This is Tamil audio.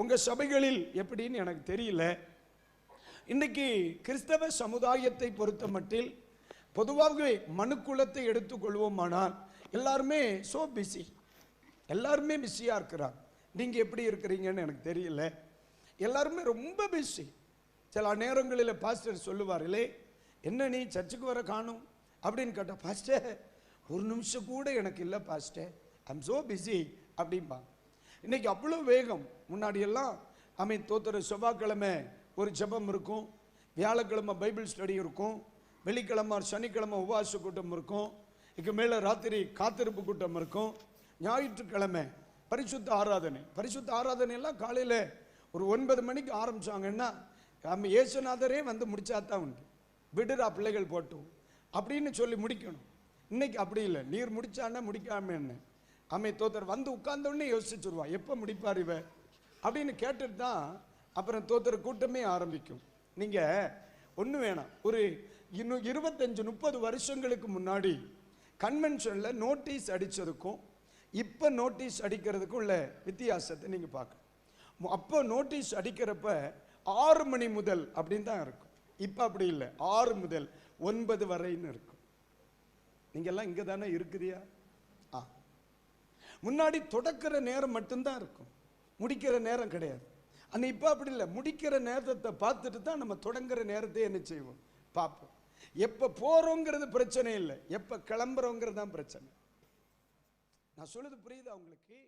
உங்கள் சபைகளில் எப்படின்னு எனக்கு தெரியல. இன்னைக்கு கிறிஸ்தவ சமுதாயத்தை பொறுத்த மட்டில் பொதுவாகவே மனுக்குலத்தை எடுத்துக்கொள்வோமானால் எல்லாருமே ஸோ பிஸி எல்லாருமே பிஸியாக இருக்கிறாங்க. நீங்கள் எப்படி இருக்கிறீங்கன்னு எனக்கு தெரியல. எல்லாருமே ரொம்ப பிஸி சில நேரங்களில் பாஸ்டர் சொல்லுவார்களே என்ன நீ சர்ச்சுக்கு வர காணும்? அப்படின்னு கேட்டால் பாஸ்டர் ஒரு நிமிஷம் கூட எனக்கு இல்லை பாஸ்டர் ஐம் ஸோ பிஸி அப்படிம்பாங்க. இன்னைக்கு அவ்வளோ வேகம். முன்னாடியெல்லாம் அமை தோத்துற செவ்வாய்க்கிழமை ஒரு ஜபம் இருக்கும். வியாழக்கிழமை பைபிள் ஸ்டடி இருக்கும். வெள்ளிக்கிழமை சனிக்கிழமை உபவாச கூட்டம் இருக்கும். இதுக்கு மேலே ராத்திரி காத்திருப்பு கூட்டம் இருக்கும். ஞாயிற்றுக்கிழமை பரிசுத்த ஆராதனை. பரிசுத்த ஆராதனை எல்லாம் காலையில் ஒரு ஒன்பது மணிக்கு ஆரம்பித்தாங்கன்னா நம்ம இயேசுநாதரே வந்து முடிச்சாதான் உண்டு. விடுறா பிள்ளைகள் போட்டும். அப்படின்னு சொல்லி முடிக்கணும். இன்னைக்கு அப்படி இல்லை. நீர் முடிச்சான்னா முடிக்காம என்ன? அம்மை தோத்தர் வந்து உட்கார்ந்தோடனே யோசிச்சுருவான் யோசிச்சுருவா எப்போ முடிப்பார் இவ? அப்படின்னு கேட்டுட்டு தான் அப்புறம் தோத்தர் கூட்டமே ஆரம்பிக்கும். நீங்கள் ஒன்று வேணாம். ஒரு இன்னும் இருபத்தஞ்சு முப்பது வருஷங்களுக்கு முன்னாடி கன்வென்ஷனில் நோட்டீஸ் அடித்ததுக்கும் இப்போ நோட்டீஸ் அடிக்கிறதுக்கும் உள்ள வித்தியாசத்தை நீங்கள் பார்க்கணும். அப்போ நோட்டீஸ் அடிக்கிறப்ப ஆறு மணி முதல் அப்படின்னு தான் இருக்கும். இப்போ அப்படி இல்லை. ஆறு முதல் ஒன்பது வரைன்னு இருக்கும். நீங்கள்லாம் இங்கே தானே இருக்கிறியா முன்னாடி தொடக்கிற நேரம் மட்டும்தான் இருக்கும். முடிக்கிற நேரம் கிடையாது. ஆனால் இப்போ அப்படி இல்லை. முடிக்கிற நேரத்தை பார்த்துட்டு தான் நம்ம தொடங்குற நேரத்தை என்ன செய்வோம்? பார்ப்போம். எப்போ போகிறோங்கிறது பிரச்சனை இல்லை. எப்போ கிளம்புறோங்கிறது தான் பிரச்சனை. நான் சொல்லுது புரியுதா உங்களுக்கு?